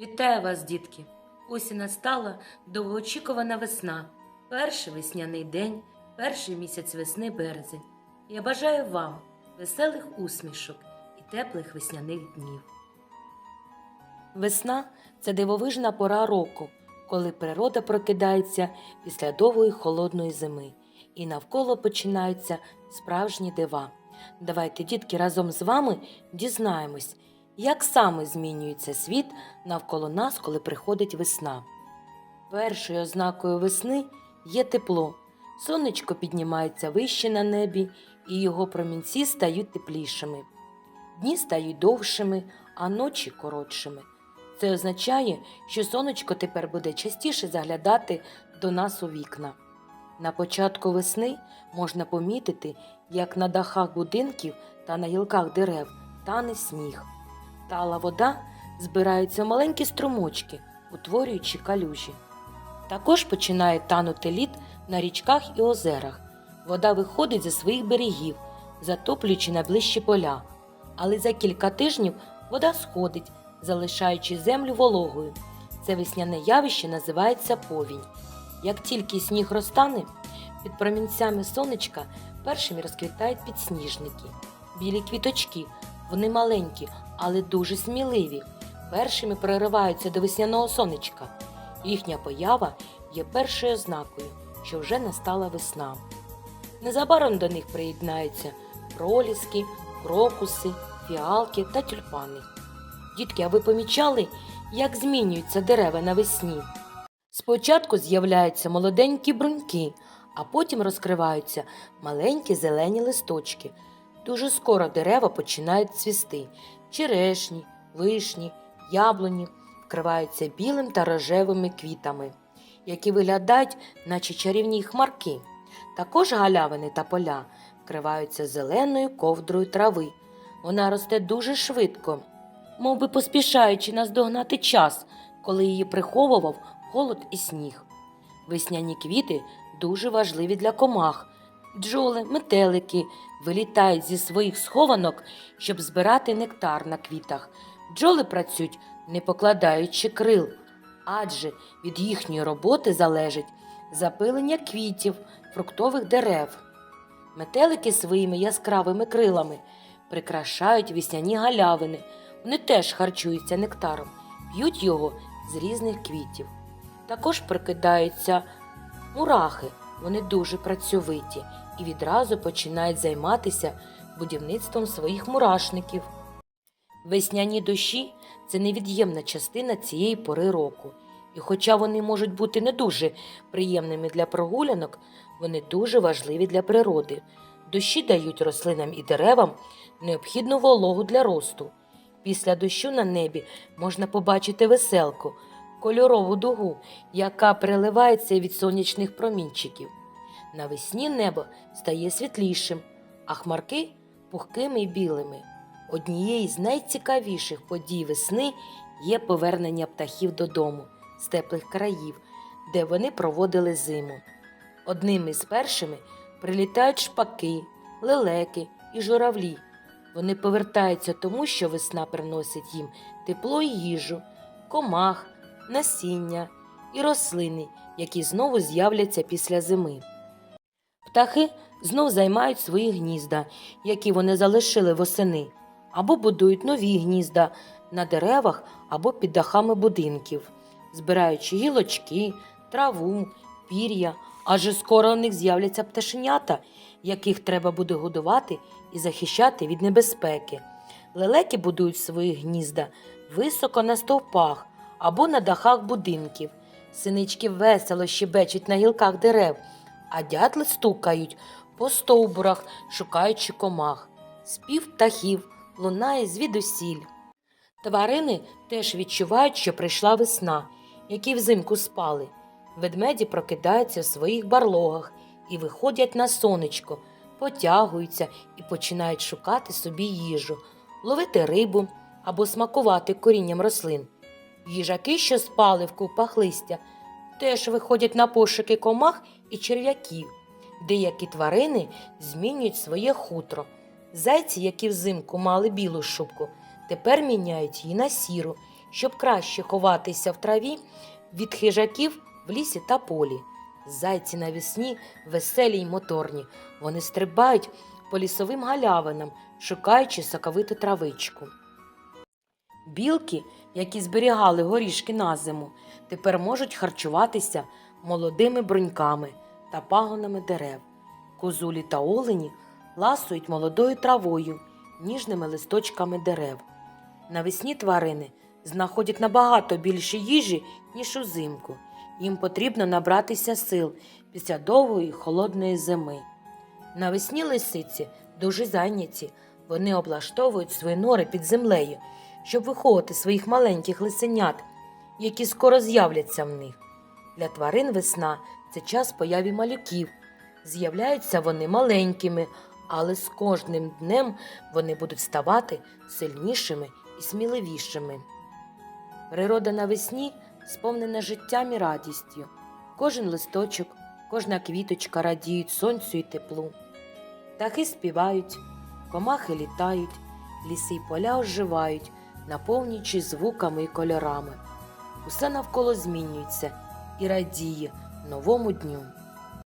Вітаю вас, дітки! Ось і настала довгоочікувана весна, перший весняний день, перший місяць весни березень. Я бажаю вам веселих усмішок і теплих весняних днів. Весна це дивовижна пора року, коли природа прокидається після довгої холодної зими, і навколо починаються справжні дива. Давайте, дітки, разом з вами дізнаємось, як саме змінюється світ навколо нас, коли приходить весна. Першою ознакою весни є тепло. Сонечко піднімається вище на небі, і його промінці стають теплішими. Дні стають довшими, а ночі коротшими. Це означає, що сонечко тепер буде частіше заглядати до нас у вікна. На початку весни можна помітити, як на дахах будинків та на гілках дерев тане сніг. Тала вода збираються маленькі струмочки, утворюючи калюжі. Також починає танути лід на річках і озерах. Вода виходить зі своїх берегів, затоплюючи найближчі поля. Але за кілька тижнів вода сходить, залишаючи землю вологою. Це весняне явище називається повінь. Як тільки сніг розтане, під промінцями сонечка першими розквітають підсніжники. Білі квіточки, вони маленькі, але дуже сміливі. Першими прориваються до весняного сонечка. Їхня поява є першою ознакою, що вже настала весна. Незабаром до них приєднаються проліски, крокуси, фіалки та тюльпани. Дітки, а ви помічали, як змінюються дерева навесні? Спочатку з'являються молоденькі бруньки, а потім розкриваються маленькі зелені листочки. Дуже скоро дерева починають цвісти. Черешні, вишні, яблуні вкриваються білим та рожевими квітами, які виглядають, наче чарівні хмарки. Також галявини та поля вкриваються зеленою ковдрою трави. Вона росте дуже швидко, мов би поспішаючи наздогнати час, коли її приховував холод і сніг. Весняні квіти дуже важливі для комах. Бджоли, метелики вилітають зі своїх схованок, щоб збирати нектар на квітах. Бджоли працюють, не покладаючи крил, адже від їхньої роботи залежить запилення квітів, фруктових дерев. Метелики своїми яскравими крилами прикрашають весняні галявини. Вони теж харчуються нектаром, п'ють його з різних квітів. Також прикидаються мурахи, вони дуже працьовиті і відразу починають займатися будівництвом своїх мурашників. Весняні дощі це невід'ємна частина цієї пори року. І хоча вони можуть бути не дуже приємними для прогулянок, вони дуже важливі для природи. Дощі дають рослинам і деревам необхідну вологу для росту. Після дощу на небі можна побачити веселку, кольорову дугу, яка переливається від сонячних промінчиків. Навесні небо стає світлішим, а хмарки пухкими й білими. Однією з найцікавіших подій весни є повернення птахів додому з теплих країв, де вони проводили зиму. Одним із першими прилітають шпаки, лелеки і журавлі. Вони повертаються тому, що весна приносить їм тепло й їжу, комах, насіння і рослини, які знову з'являться після зими. Птахи знов займають свої гнізда, які вони залишили восени, або будують нові гнізда на деревах або під дахами будинків, збираючи гілочки, траву, пір'я, адже скоро у них з'являться пташенята, яких треба буде годувати і захищати від небезпеки. Лелеки будують свої гнізда високо на стовпах або на дахах будинків. Синички весело щебечуть на гілках дерев, а дятли стукають по стовбурах, шукаючи комах. Спів птахів лунає звідусіль. Тварини теж відчувають, що прийшла весна, які взимку спали. Ведмеді прокидаються в своїх барлогах і виходять на сонечко, потягуються і починають шукати собі їжу, ловити рибу або смакувати корінням рослин. Їжаки, що спали в купах листя, теж виходять на пошуки комах і черв'яків. Деякі тварини змінюють своє хутро. Зайці, які взимку мали білу шубку, тепер міняють її на сіру щоб краще ховатися в траві від хижаків в лісі та полі. Зайці навісні веселі й моторні. Вони стрибають по лісовим галявинам, шукаючи соковиту травичку. Білки, які зберігали горішки на зиму, тепер можуть харчуватися молодими бруньками та пагонами дерев. Козулі та олені ласують молодою травою, ніжними листочками дерев. Навесні тварини знаходять набагато більше їжі, ніж узимку. Їм потрібно набратися сил після довгої холодної зими. Навесні лисиці дуже зайняті. Вони облаштовують свої нори під землею, щоб виховати своїх маленьких лисенят, які скоро з'являться в них. Для тварин весна це час появи малюків. З'являються вони маленькими, але з кожним днем вони будуть ставати сильнішими і сміливішими. Природа навесні сповнена життям і радістю. Кожен листочок, кожна квіточка радіють сонцю і теплу. Птахи співають, комахи літають, ліси й поля оживають, наповнюючи звуками і кольорами. Усе навколо змінюється і радіє новому дню.